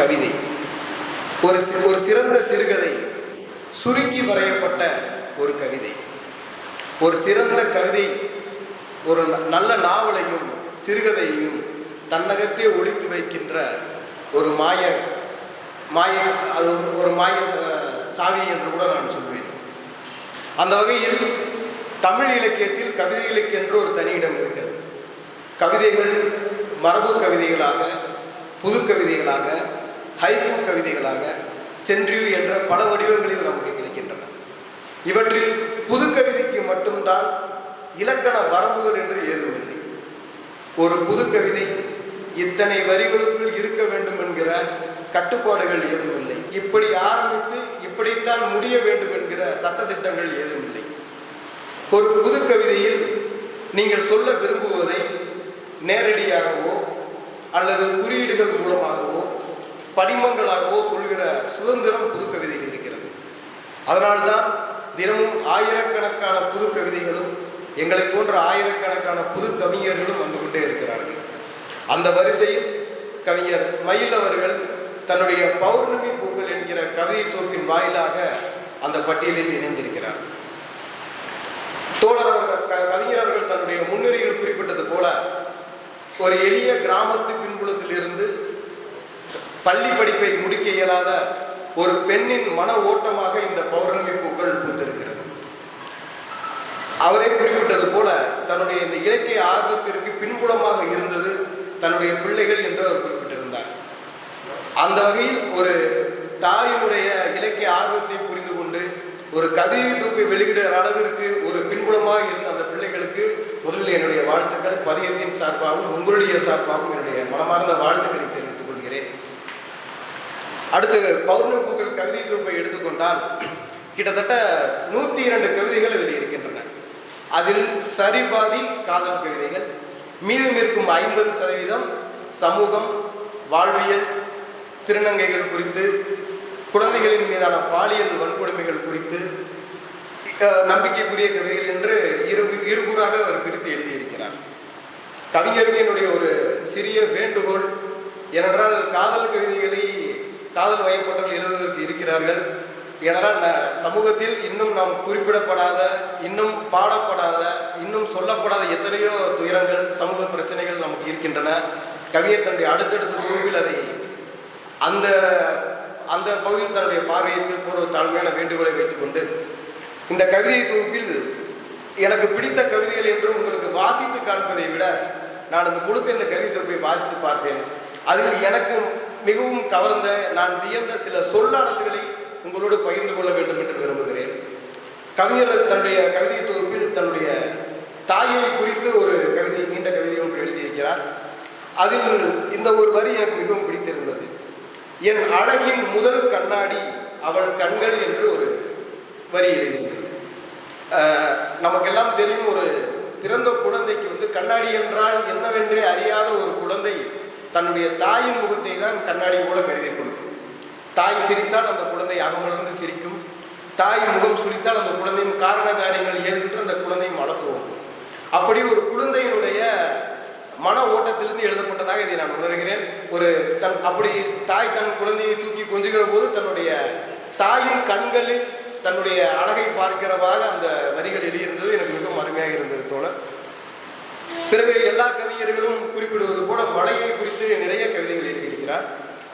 கவிதை. ஒரு ஒரு சிறந்த சிறுகதை. சுருக்கி வரையப்பட்ட ஒரு கவிதை. ஒரு சிறந்த கவிதை ஒரு நல்ல நாவலையும் சிறுகதையையும் தன்னகத்தே ஒழித்து வைக்கின்ற ஒரு மாய மாய அது ஒரு- மாய சாவி என்று கூட நான் சொல்வேன். அந்த வகையில் தமிழ் இலக்கியத்தில் கவிதைகளுக்கென்று ஒரு தனியிடம் இருக்கிறது. கவிதைகள் மரபு கவிதைகளாக புது கவிதைகளாக ஹைக்கூ கவிதைகளாக சென்றியூ என்ற பல வடிவங்களில் நமக்கு கிடைக்கின்றன. இவற்றில் புது கவிதைக்கு மட்டும்தான் இலக்கண வரம்புகள் என்று ஏதுமில்லை. ஒரு புது கவிதை இத்தனை வரிகளுக்குள் இருக்க வேண்டும் என்கிற கட்டுப்பாடுகள் ஏதுமில்லை. இப்படி ஆரம்பித்து இப்படித்தான் முடிய வேண்டும் என்கிற சட்டத்திட்டங்கள் ஏதுமில்லை. ஒரு புது கவிதையில் நீங்கள் சொல்ல விரும்புவதை நேரடியாகவோ அல்லது குறியீடுகள் மூலமாகவோ படிமங்களாகவோ சொல்கிற சுதந்திரம் புது கவிதையில் இருக்கிறது. அதனால்தான் தினமும் ஆயிரக்கணக்கான புது கவிதைகளும் எங்களை போன்ற ஆயிரக்கணக்கான புது கவிஞர்களும் வந்து கொண்டே இருக்கிறார்கள். அந்த வரிசையில் கவிஞர் மயில் அவர்கள் தன்னுடைய பௌர்ணமி பூக்கள் என்கிற கவிதை தொகுப்பின் வாயிலாக அந்த பட்டியலில் இணைந்திருக்கிறார். தோழர் அவர்கள் க- கவிஞர் அவர்கள் தன்னுடைய முன்னுரையில் குறிப்பிட்டது போல ஒரு எளிய கிராமத்து பின்புலத்தில் இருந்து பள்ளி படிப்பை முடிக்க இயலாத ஒரு பெண்ணின் மன ஓட்டமாக இந்த பௌர்ணமி பூக்கள் பூத்திருக்கிறது. அவரே குறிப்பிட்டது போல தன்னுடைய இந்த இலக்கிய ஆர்வத்திற்கு பின்புலமாக இருந்தது தன்னுடைய பிள்ளைகள் என்று அவர் குறிப்பிட்டிருந்தார். அந்த வகையில் ஒரு தாயினுடைய இலக்கிய ஆர்வத்தை புரிந்து கொண்டு ஒரு கதையை தூக்கி வெளியிடுகிற அளவிற்கு ஒரு பின்புலமாக இருந்த அந்த பிள்ளைகளுக்கு முதலில் என்னுடைய வாழ்த்துக்கள் பதியத்தின் சார்பாகவும் உங்களுடைய சார்பாகவும் என்னுடைய மனமார்ந்த வாழ்த்துக்களை தெரிவித்துக் அடுத்து பௌர்ணமி பூக்கள் கவிதை தொகுப்பை எடுத்துக்கொண்டால் கிட்டத்தட்ட நூற்றி இரண்டு கவிதைகள் இதில் இருக்கின்றன. அதில் சரிபாதி காதல் கவிதைகள் மீதம் இருக்கும் ஐம்பது சதவீதம் சமூகம் வாழ்வியல் திருநங்கைகள் குறித்து குழந்தைகளின் மீதான பாலியல் வன்கொடுமைகள் குறித்து நம்பிக்கைக்குரிய கவிதைகள் என்று இரு இருகூறாக அவர் பிரித்து எழுதியிருக்கிறார். கவிஞர்களினுடைய ஒரு சிறிய வேண்டுகோள் ஏனென்றால் காதல் கவிதைகளை காதல் வயப்பட்டவர்கள் எழுதுவதற்கு இருக்கிறார்கள். ஏனென்றால் ந- சமூகத்தில் இன்னும் நாம் குறிப்பிடப்படாத இன்னும் பாடப்படாத இன்னும் சொல்லப்படாத எத்தனையோ துயரங்கள் சமூக பிரச்சனைகள் நமக்கு இருக்கின்றன. கவியர் தன்னுடைய அடுத்தடுத்த குழுவில் அதை அந்த அந்த பகுதியில் தன்னுடைய பார்வையை திருப்பூர் தாழ்மையான வேண்டுகோளை வைத்துக்கொண்டு இந்த கவிதை தொகுப்பில் எனக்கு பிடித்த கவிதைகள் என்று உங்களுக்கு வாசித்து காண்பதை விட நான் இந்த முழுக்க இந்த கவிதை தொகுப்பை வாசித்து பார்த்தேன். அதில் எனக்கு மிகவும் கவர்ந்த நான் வியந்த சில சொல்லாடல்களை உங்களோடு பகிர்ந்து கொள்ள வேண்டும் என்று விரும்புகிறேன். கவிஞர் தன்னுடைய கவிதை தொகுப்பில் தன்னுடைய தாயை குறித்து ஒரு கவிதை நீண்ட கவிதை ஒன்று எழுதியிருக்கிறார். அதில் இந்த ஒரு வரி எனக்கு மிகவும் பிடித்திருந்தது. என் அழகின் முதல் கண்ணாடி அவள் கண்கள் என்று ஒரு வரி எழுதியிருந்தது நமக்கெல்லாம் தெரியும் ஒரு பிறந்த குழந்தைக்கு வந்து கண்ணாடி என்றால் என்னவென்றே அறியாத ஒரு குழந்தை தன்னுடைய தாயின் முகத்தை தான் கண்ணாடி போல கருதி கொள்ளும். தாய் சிரித்தால் அந்த குழந்தை அகமலர்ந்து சிரிக்கும். தாய் முகம் சுழித்தால் அந்த குழந்தையின் காரண காரியங்கள் ஏற்பட்டு அந்த குழந்தையும் வளர்த்துவோம் அப்படி ஒரு குழந்தையினுடைய மன ஓட்டத்திலிருந்து எழுதப்பட்டதாக இதை நான் உணர்கிறேன். ஒரு தன் அப்படி தாய் தன் குழந்தையை தூக்கி கொஞ்சுகிற போது தன்னுடைய தாயின் கண்களில் தன்னுடைய அழகை பார்க்கிறவாக அந்த வரிகள் எழுதியிருந்தது எனக்கு மிகவும் அருமையாக இருந்தது தோழர். பிறகு எல்லா கவிஞர்களும் குறிப்பிடுவது போல மலையை குறித்து நிறைய கவிதைகள் எழுதியிருக்கிறார்.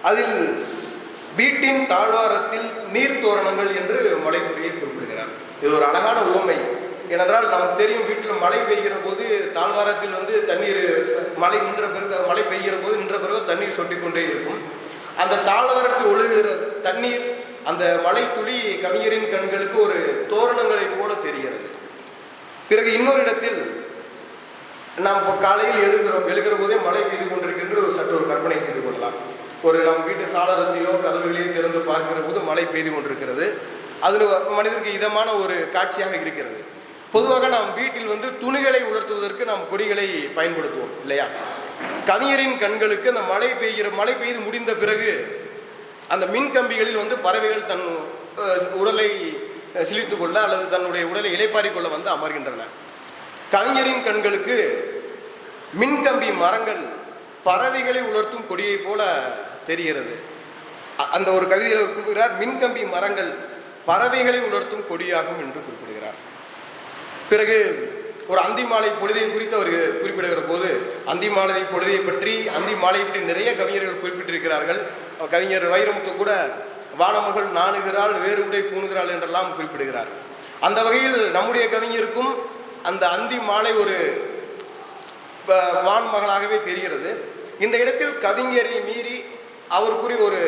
அதில் வீட்டின் தாழ்வாரத்தில் நீர் தோரணங்கள் என்று மலைத்துறையை குறிப்பிடுகிறார். இது ஒரு அழகான உவமை ஏனென்றால் நமக்கு தெரியும் வீட்டில் மழை பெய்கிற போது தாழ்வாரத்தில் வந்து தண்ணீர் மழை நின்ற பிறகு மழை பெய்கிற போது நின்ற பிறகு தண்ணீர் சொட்டிக்கொண்டே இருக்கும். அந்த தாழ்வாரத்தில் ஒழுகுகிற தண்ணீர் அந்த மழை துளி கவிஞரின் கண்களுக்கு ஒரு தோரணங்களைப் போல தெரிகிறது. பிறகு இன்னொரு இடத்தில் நாம் இப்போ காலையில் எழுகிறோம் எழுகிற போதே மழை பெய்து கொண்டிருக்கின்ற ஒரு சற்று ஒரு கற்பனை செய்து கொள்ளலாம். ஒரு நம் வீட்டு சாளரத்தையோ கதவுகளையோ திறந்து பார்க்கிற போது மழை பெய்து கொண்டிருக்கிறது. அது மனிதருக்கு இதமான ஒரு காட்சியாக இருக்கிறது. பொதுவாக நாம் வீட்டில் வந்து துணிகளை உலர்த்துவதற்கு நாம் கொடிகளை பயன்படுத்துவோம் இல்லையா? கவிஞரின் கண்களுக்கு அந்த மழை பெய்கிற மழை பெய்து முடிந்த பிறகு அந்த மின் கம்பிகளில் வந்து பறவைகள் தன் உடலை அஹ், சிலிர்த்து கொள்ள அல்லது தன்னுடைய உடலை இலைப்பாரிக் கொள்ள வந்து அமர்கின்றன. கவிஞரின் கண்களுக்கு மின்கம்பி மரங்கள் பறவைகளை உலர்த்தும் கொடியைப் போல தெரிகிறது. அ- அந்த ஒரு கவிதையில் அவர் குறிப்பிடுகிறார் மின்கம்பி மரங்கள் பறவைகளை உலர்த்தும் கொடியாகும் என்று குறிப்பிடுகிறார். பிறகு ஒரு அந்தி மாலை பொழுதை குறித்து அவர் குறிப்பிடுகிற போது அந்தி மாலை பொழுதை பற்றி அந்தி மாலை பற்றி நிறைய கவிஞர்கள் குறிப்பிட்டிருக்கிறார்கள். கவிஞர் வைரமுத்து கூட வானமகள் நாணுகிறாள் வேறு உடை பூணுகிறாள் என்றெல்லாம் குறிப்பிடுகிறார். அந்த வகையில் நம்முடைய கவிஞருக்கும் அந்த அந்தி மாலை ஒரு வான்மகளாகவே தெரிகிறது. இந்த இடத்தில் கவிஞரை மீறி அவருக்குரிய ஒரு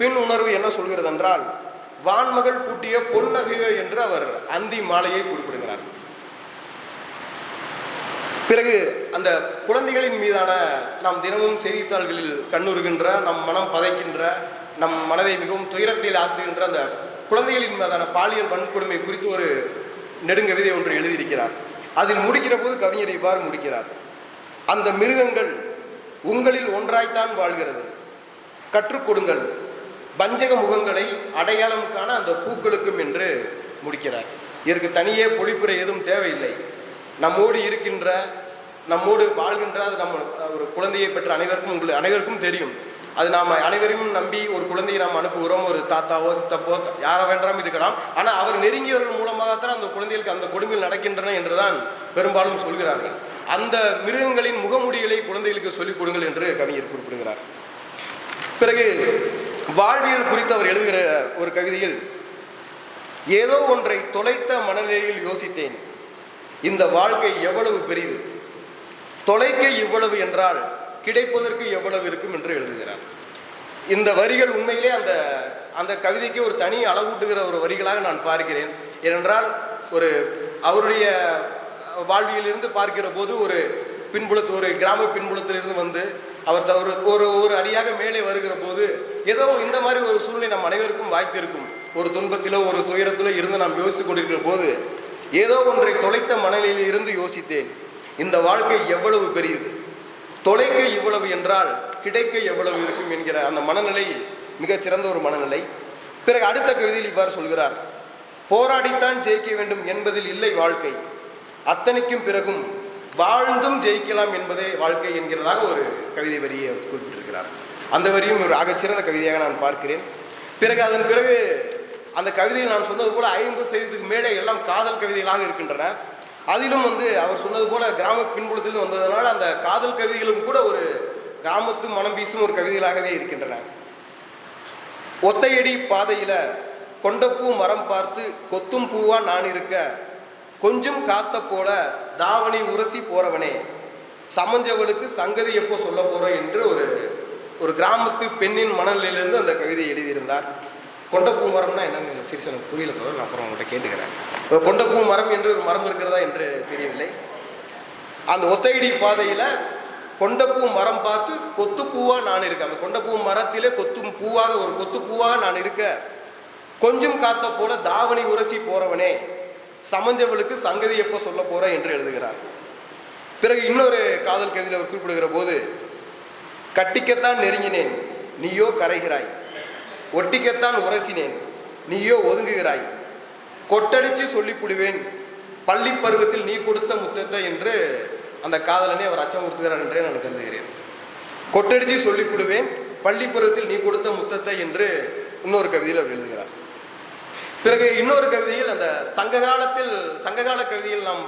பின் உணர்வு என்ன சொல்கிறது என்றால் வான்மகள் பூட்டிய பொன்னகையோ என்று அவர் அந்தி மாலையை குறிப்பிடுகிறார். பிறகு அந்த குழந்தைகளின் மீதான நாம் தினமும் செய்தித்தாள்களில் கண்ணுறுகின்ற நம் மனம் பதைக்கின்ற நம் மனதை மிகவும் துயரத்தில் ஆத்துகின்ற அந்த குழந்தைகளின் மீதான பாலியல் வன்கொடுமை குறித்து ஒரு நெடுங்கவிதை ஒன்று எழுதியிருக்கிறார். அதில் முடிக்கிற போது கவிஞர் இவ்வாறு முடிக்கிறார். அந்த மிருகங்கள் உங்களில் ஒன்றாய்த்தான் வாழ்கிறது. கற்றுக்கொடுங்கள் பஞ்சக வஞ்சக முகங்களை அடையாளம் காண அந்த பூக்களுக்கும் என்று முடிக்கிறார். இதற்கு தனியே பொழிப்புரை எதுவும் தேவையில்லை. நம்மோடு இருக்கின்ற நம்மோடு வாழ்கின்ற அது நம்ம ஒரு குழந்தையை பெற்ற அனைவருக்கும் உங்களுக்கு அனைவருக்கும் தெரியும். அது நாம் அனைவரையும் நம்பி ஒரு குழந்தையை நாம் அனுப்புகிறோம் ஒரு தாத்தாவோ சித்தப்போ யாரை வேண்டாம் இருக்கலாம். ஆனால் அவர் நெருங்கியவர்கள் மூலமாகத்தான் அந்த குழந்தைகளுக்கு அந்த கொடுமைகள் நடக்கின்றன என்றுதான் பெரும்பாலும் சொல்கிறார்கள். அந்த மிருகங்களின் முகமுடிகளை குழந்தைகளுக்கு சொல்லிக் கொடுங்கள் என்று கவிஞர் குறிப்பிடுகிறார். பிறகு வாழ்வியல் குறித்து அவர் எழுதுகிற ஒரு கவிதையில் ஏதோ ஒன்றை தொலைத்த மனநிலையில் யோசித்தேன். இந்த வாழ்க்கை எவ்வளவு பெரிது? தொலைக்க இவ்வளவு என்றால் கிடைப்பதற்கு எவ்வளவு இருக்கும் என்று எழுதுகிறார். இந்த வரிகள் உண்மையிலே அந்த அந்த கவிதைக்கு ஒரு தனி அளவூட்டுகிற ஒரு வரிகளாக நான் பார்க்கிறேன். ஏனென்றால் ஒரு அவருடைய வாழ்வியலிருந்து பார்க்கிற போது ஒரு பின்புலத்து ஒரு கிராம பின்புலத்திலிருந்து வந்து அவர் தவறு ஒரு ஒரு ஒரு அடியாக மேலே வருகிற போது ஏதோ இந்த மாதிரி ஒரு சூழ்நிலை நம் அனைவருக்கும் வாய்த்திருக்கும். ஒரு துன்பத்திலோ ஒரு துயரத்திலோ இருந்து நாம் யோசித்துக் கொண்டிருக்கிற போது ஏதோ ஒன்றை தொலைத்த மனநிலையில் இருந்து யோசித்தேன். இந்த வாழ்க்கை எவ்வளவு பெரியது? தொலைக்க இவ்வளவு என்றால் கிடைக்க எவ்வளவு இருக்கும் என்கிற அந்த மனநிலை மிகச் சிறந்த ஒரு மனநிலை. பிறகு அடுத்த கவிதையில் இவ்வாறு சொல்கிறார். போராடித்தான் ஜெயிக்க வேண்டும் என்பதில் இல்லை வாழ்க்கை. அத்தனைக்கும் பிறகும் வாழ்ந்தும் ஜெயிக்கலாம் என்பதே வாழ்க்கை என்கிறதாக ஒரு கவிதை வரியை குறிப்பிட்டிருக்கிறார். அந்த வரியும் ஒரு ஆகச்சிறந்த கவிதையாக நான் பார்க்கிறேன். பிறகு அதன் பிறகு அந்த கவிதையில் நான் சொன்னது போல் ஐம்பது சதவீதத்துக்கு மேலே எல்லாம் காதல் கவிதைகளாக இருக்கின்றன. அதிலும் வந்து அவர் சொன்னது போல கிராம பின்புலத்தில் வந்ததுனால அந்த காதல் கவிதைகளும் கூட ஒரு கிராமத்து மனம் வீசும் ஒரு கவிதைகளாகவே இருக்கின்றன. ஒத்தையடி பாதையில் கொண்டப்பூ மரம் பார்த்து கொத்தும் பூவா நான் இருக்க கொஞ்சம் காத்த போல தாவணி உரசி போறவனே சமஞ்சவளுக்கு சங்கதி எப்போ சொல்ல போகிறோம் என்று ஒரு ஒரு கிராமத்து பெண்ணின் மனநிலையிலிருந்து அந்த கவிதையை எழுதியிருந்தார். கொண்டப்பூ மரம்னா என்னன்னு சிறிது எனக்கு புரியல தொடர் நான் அப்புறம் உங்கள்கிட்ட கேட்டுக்கிறேன். ஒரு கொண்டப்பூ மரம் என்று ஒரு மரம் இருக்கிறதா என்று தெரியவில்லை. அந்த ஒத்தையடி பாதையில் கொண்டப்பூ மரம் பார்த்து கொத்து பூவாக நான் இருக்கேன். அந்த கொண்டப்பூ மரத்திலே கொத்தும் பூவாக ஒரு கொத்து பூவாக நான் இருக்க. கொஞ்சம் காத்த போல தாவணி உரசி போகிறவனே சமஞ்சவளுக்கு சங்கதி எப்போ சொல்ல போற என்று எழுதுகிறார். பிறகு இன்னொரு காதல் கதியில் அவர் குறிப்பிடுகிற போது கட்டிக்கத்தான் நெருங்கினேன் நீயோ கரைகிறாய். ஒட்டிக்கத்தான் உரசினேன். நீயோ ஒதுங்குகிறாய். கொட்டடிச்சு சொல்லிப்புடுவேன். பள்ளி பருவத்தில் நீ கொடுத்த முத்தத்தை என்று அந்த காதலனை அவர் அச்சமுறுத்துகிறார் என்றே நான் கருதுகிறேன். கொட்டடிச்சு சொல்லிப்புடுவேன். பள்ளி பருவத்தில் நீ கொடுத்த முத்தத்தை என்று இன்னொரு கவிதையில் அவர் எழுதுகிறார். பிறகு இன்னொரு கவிதையில் அந்த சங்க காலத்தில் சங்ககால கவிதையில் நாம்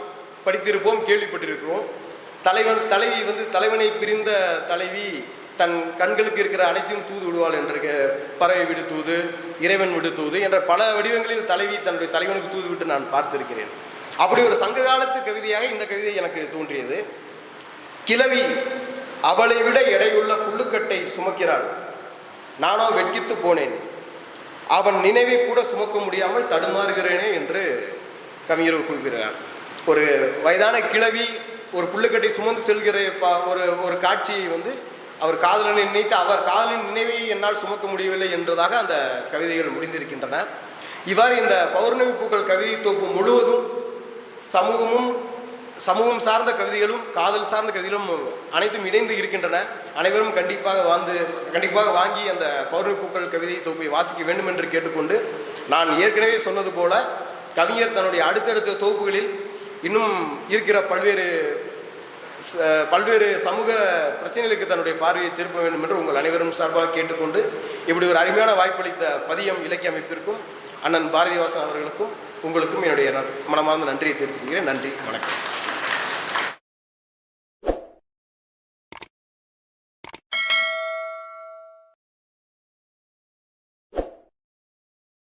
படித்திருப்போம் கேள்விப்பட்டிருக்கிறோம். தலைவன் தலைவி வந்து தலைவனை பிரிந்த தலைவி தன் கண்களுக்கு இருக்கிற அனைத்தையும் தூது விடுவாள் என்ற பறவை விடு தூது இறைவன் விடு தூது என்ற பல வடிவங்களில் தலைவி தன்னுடைய தலைவனுக்கு தூது விட்டு நான் பார்த்திருக்கிறேன். அப்படி ஒரு சங்க காலத்து கவிதையாக இந்த கவிதை எனக்கு தோன்றியது. கிழவி அவளை விட எடையுள்ள புல்லுக்கட்டை சுமக்கிறாள். நானோ வெட்கித்து போனேன். அவன் நினைவை கூட சுமக்க முடியாமல் தடுமாறுகிறேனே என்று கவிஞர் குறிப்பிடுகிறார் ஒரு வயதான கிழவி ஒரு புல்லுக்கட்டை சுமந்து செல்கிற பா- ஒரு ஒரு காட்சியை வந்து அவர் காதலனை நினைத்து அவர் காதலின் நினைவை என்னால் சுமக்க முடியவில்லை என்றதாக அந்த கவிதைகள் முடிந்திருக்கின்றன. இவ்வாறு இந்த பௌர்ணமி பூக்கள் கவிதை தொகுப்பு முழுவதும் சமூகமும் சமூகம் சார்ந்த கவிதைகளும் காதல் சார்ந்த கவிதைகளும் அனைத்தும் இணைந்து இருக்கின்றன. அனைவரும் கண்டிப்பாக வாழ்ந்து கண்டிப்பாக வாங்கி அந்த பௌர்ணமி பூக்கள் கவிதை தொகுப்பை வாசிக்க வேண்டும் என்று கேட்டுக்கொண்டு நான் ஏற்கனவே சொன்னது போல கவிஞர் தன்னுடைய அடுத்தடுத்த தொகுப்புகளில் இன்னும் இருக்கிற பல்வேறு பல்வேறு சமூக பிரச்சனைகளுக்கு தன்னுடைய பார்வையை திருப்ப வேண்டும் என்று உங்கள் அனைவரும் சார்பாக கேட்டுக்கொண்டு இப்படி ஒரு அருமையான வாய்ப்பளித்த பதியம் இலக்கிய அமைப்பிற்கும் அண்ணன் பாரதிவாசன் அவர்களுக்கும் உங்களுக்கும் என்னுடைய மனமார்ந்த நன்றியை தெரிவித்துக் கொள்கிறேன். நன்றி வணக்கம்.